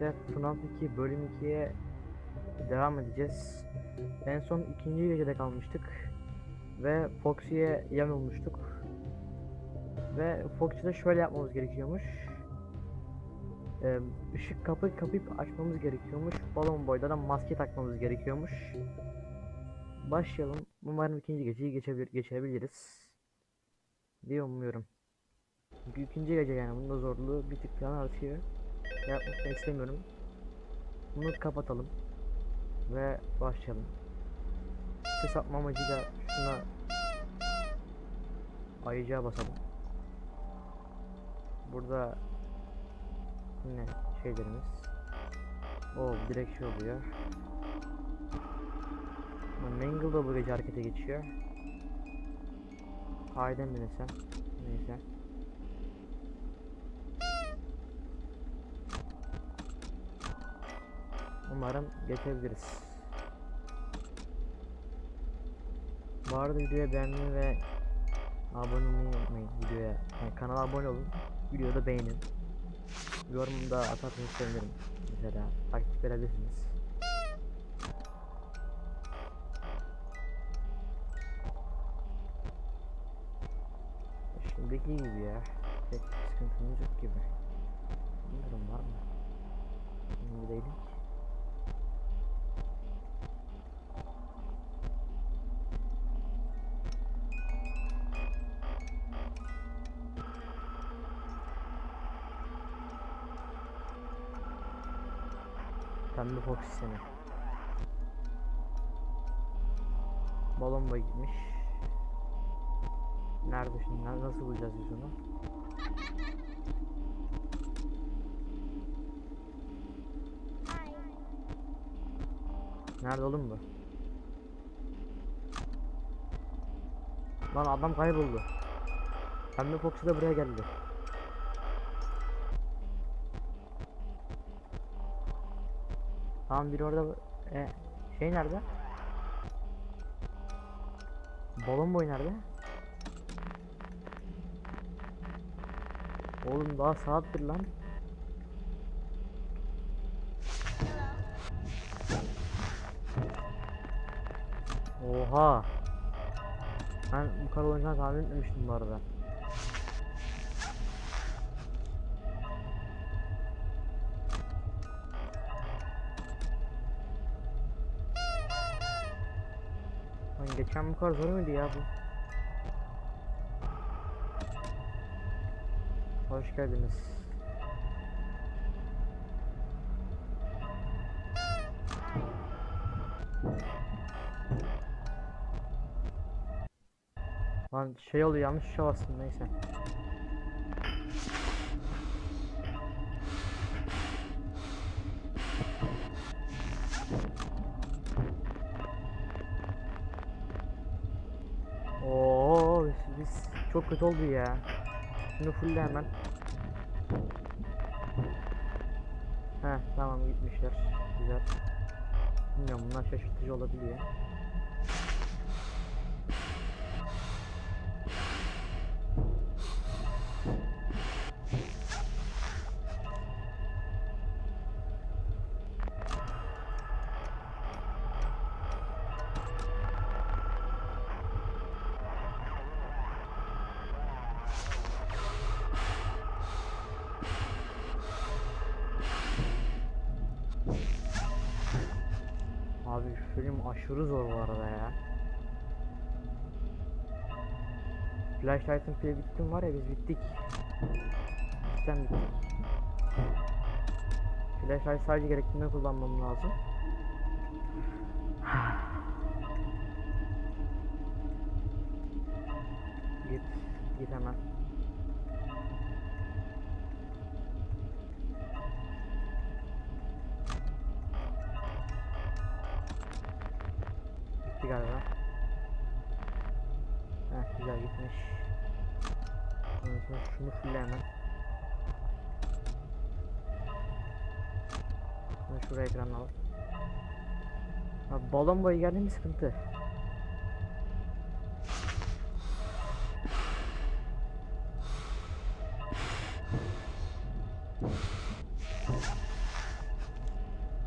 birlikte FNAF 2 bölüm 2'ye devam edeceğiz. En son ikinci gecede kalmıştık. Ve Foxy'ye yem olmuştuk. Ve Foxy'de şöyle yapmamız gerekiyormuş. Ee, ışık kapı kapayıp açmamız gerekiyormuş. Balon boyda da maske takmamız gerekiyormuş. Başlayalım. Umarım ikinci geceyi geçebilir, geçebiliriz. diye umuyorum. Çünkü ikinci gece yani bunun da zorluğu bir tık daha artıyor. Yapmak istemiyorum. Bunu kapatalım. Ve başlayalım. Ses atma amacıyla şuna ayıcağa basalım. Burada yine şeylerimiz. O direkt şey oluyor. Mangle da bu gece harekete geçiyor. Hayden mi desem? Neyse. Umarım geçebiliriz. Bu arada videoya beğenmeyi ve abone olmayı unutmayın videoya. Yani kanala abone olun. Videoyu da beğenin. Yorumda atarsanız sevinirim. Mesela takip verebilirsiniz. Şimdiki gibi ya. Pek sıkıntımız yok gibi. Bilmiyorum var mı? Emin değilim Pembe Fox seni. Balon gitmiş. Nerede şimdi? Nasıl bulacağız biz onu? Nerede oğlum bu? Lan adam kayboldu. Pembe Fox'u da buraya geldi. Tamam biri orada e, şey nerede? Balon boy nerede? Oğlum daha saat bir lan. Oha. Ben bu kadar oynayacağını tahmin etmemiştim bu arada. Geçen bu kadar zor muydu ya bu? Hoş geldiniz. Lan şey oluyor yanlış şey bastım neyse. Biz, çok kötü oldu ya. Şunu fulle hemen. Heh tamam gitmişler. Güzel. Bilmiyorum bunlar şaşırtıcı olabiliyor. Film aşırı zor bu arada ya. Flashlight'ın pili bittim var ya biz bittik. Cidden bittik. Flashlight sadece gerektiğinde kullanmam lazım. git, git hemen. Gitti galiba. Heh güzel gitmiş. Şunu fulle hemen. Şunu şuraya ekranına al. Abi balon boyu geldi mi sıkıntı?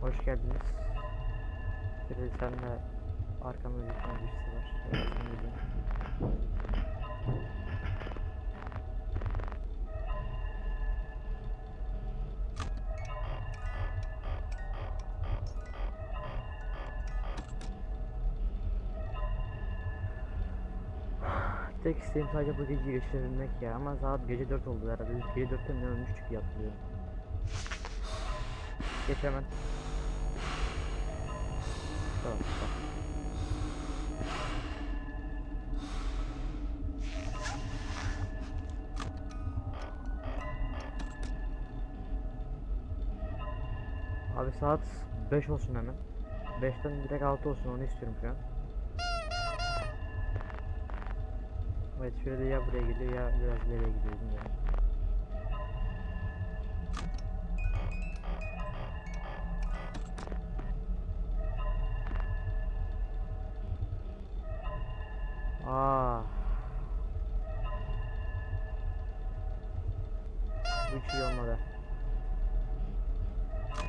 hoş geldiniz. Freddy sen de arkamda bir tane birisi var. Tek isteğim sadece bu geceyi geçirebilmek ya ama saat gece 4 oldu herhalde biz gece 4'te mi ölmüştük diye hatırlıyorum. Geç hemen. Tamam tamam. Abi saat 5 olsun hemen. 5'ten direkt 6 olsun onu istiyorum şu an. Evet şöyle ya buraya gidiyor ya biraz ileriye gidiyor bilmiyorum. Aa. Bu hiç iyi olmadı.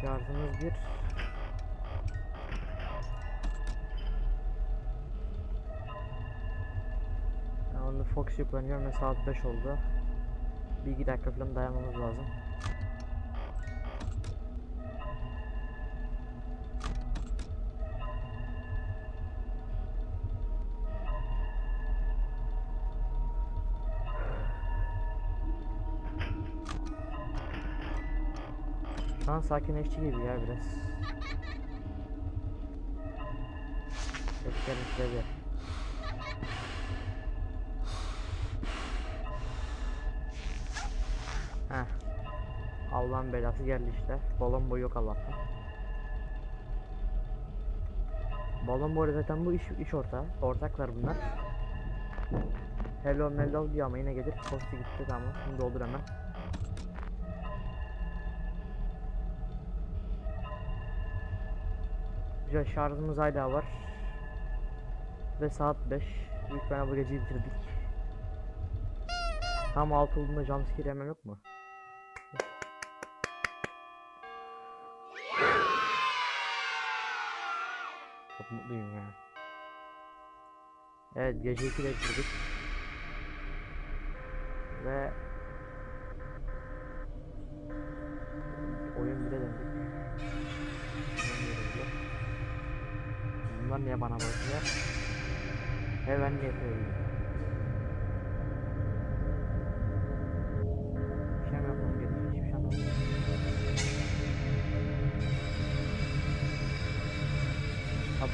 Şarjımız bir. Ben onu Fox yüklanıyorum ve saat 5 oldu. Bir iki dakika falan dayanmamız lazım. An sakinleşti gibi ya biraz. Etkilemişleri. Heh. Allah'ın belası geldi işte. Balon boyu yok Allah'tan. Balon boyu zaten bu iş, iş ortağı. Ortaklar bunlar. Hello mello diyor ama yine gelir. Posti gitti tamam. Şimdi doldur hemen. Güzel şarjımız hala var. Ve saat 5. Büyük ihtimalle bu geceyi bitirdik. Tam 6 olduğunda jumpscare yemem yok mu? Çok mutluyum ya. Evet gece 2'de bitirdik. Ve Bunlar niye bana bakıyor? Ve ben niye? Bir şey yapmam gerekiyor? Hiçbir şey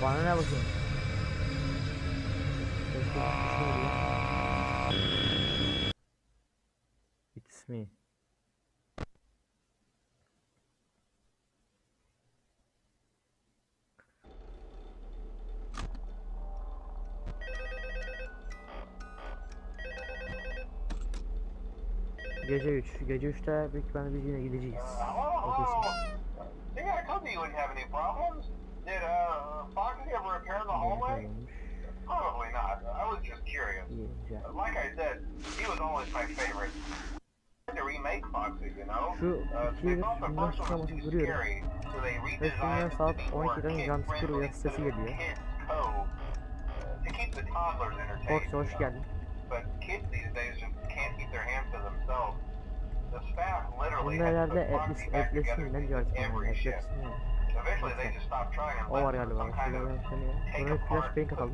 bana ne bakıyorsun? Şey. It's me. Gece 3. Gece 3'te büyük ihtimalle biz yine gideceğiz. Probably not. I was just curious. Like I said, he was always my favorite. To remake Foxy, you know. Şu iki they yıldır thought the bundan first one was çıkamadım too duruyorum. scary, so they Ve sonra redesigned it saat to be more 12'den jumpscare kid-friendly uyarı sesi instead of geliyor. Kids Cove, to keep the toddlers entertained. Foxy etlis, etlesin ne diyor onu? shift. Etlesin and O var galiba. ben seni. Sonra flash bank atalım.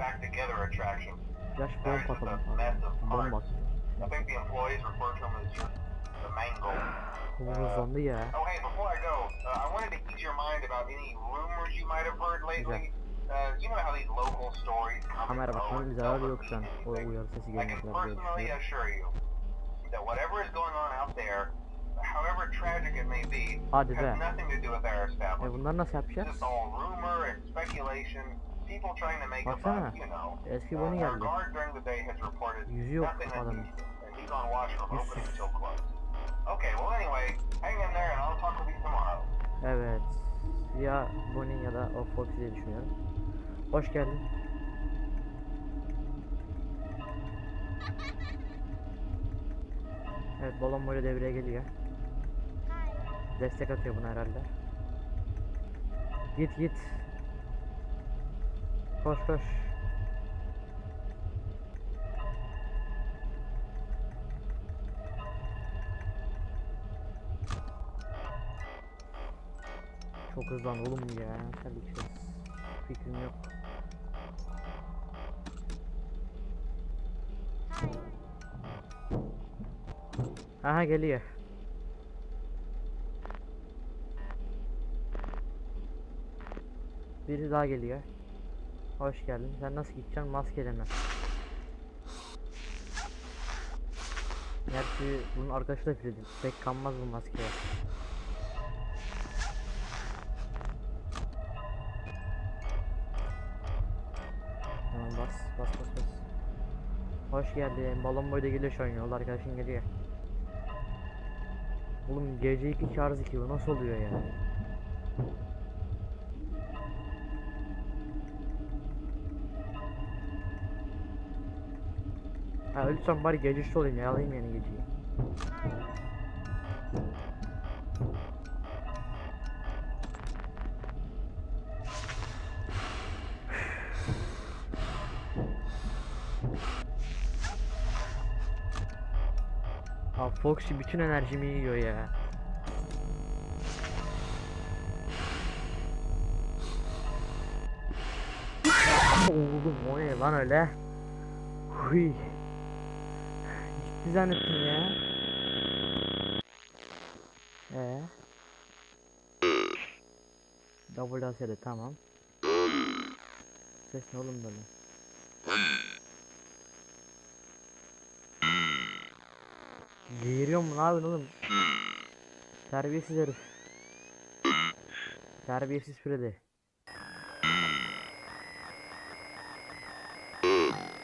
Flash bomb atalım. a mess of Bomba parts. atıyor. I think the employees refer to them as just the mango. Bu hızlandı ya. Oh uh, you lately. Uh, you know how these local stories come Kamera bakmanın zararı yok şu an. O uyarı sesi gelmedi diye düşünüyorum. that whatever is going on out there, however tragic it may be, Hadi has be. nothing to do with our E establishment. bunları nasıl It's yapacağız? just all rumor and speculation, people trying to make a Baksana. buck, you know. Eski Uh, Bonnie our geldi. guard during the day has reported Yüzü yok nothing adamın. unusual, and he's on watch from Yüzsüz. opening till close. Okay, well anyway, hang in there and I'll talk with you tomorrow. Evet. Ya Bonnie ya da o Foxy diye düşünüyorum. Hoş geldin. Evet balon böyle devreye geliyor. Destek atıyor buna herhalde. Git git. Koş koş. Çok hızlan oğlum ya. Tabii ki. Fikrim yok. Aha geliyor. Daha geliyor. Hoş geldin. Sen nasıl gideceksin? Maskeyle mi? Gerçi bunun arkadaşı da fredi. Pek kanmaz bu maskeye. Tamam bas bas bas bas. Hoş geldin. Balon boyda geliyor şu an yol arkadaşın geliyor. Oğlum gece 2 şarj 2 bu nasıl oluyor ya? Ha ölsem bari gece üstü olayım ya alayım yani geceyi. Ha Foxy bütün enerjimi yiyor ya. Oğlum o ne lan öyle? Huy. Ciddi zannettim ya. Ee. Double ASD tamam. Ses ne oğlum böyle? Geğiriyor mu ne yapıyorsun oğlum? Terbiyesiz herif. Terbiyesiz Freddy.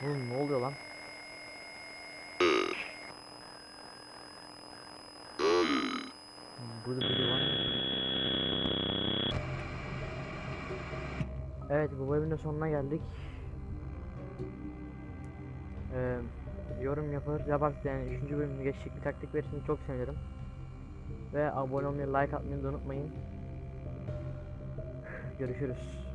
Oğlum ne oluyor lan? Evet bu bölümün de sonuna geldik. Ee, yorum yapar yapar yani 3. bölümü geçecek bir taktik verirseniz çok sevinirim. Ve abone olmayı like atmayı da unutmayın. Görüşürüz.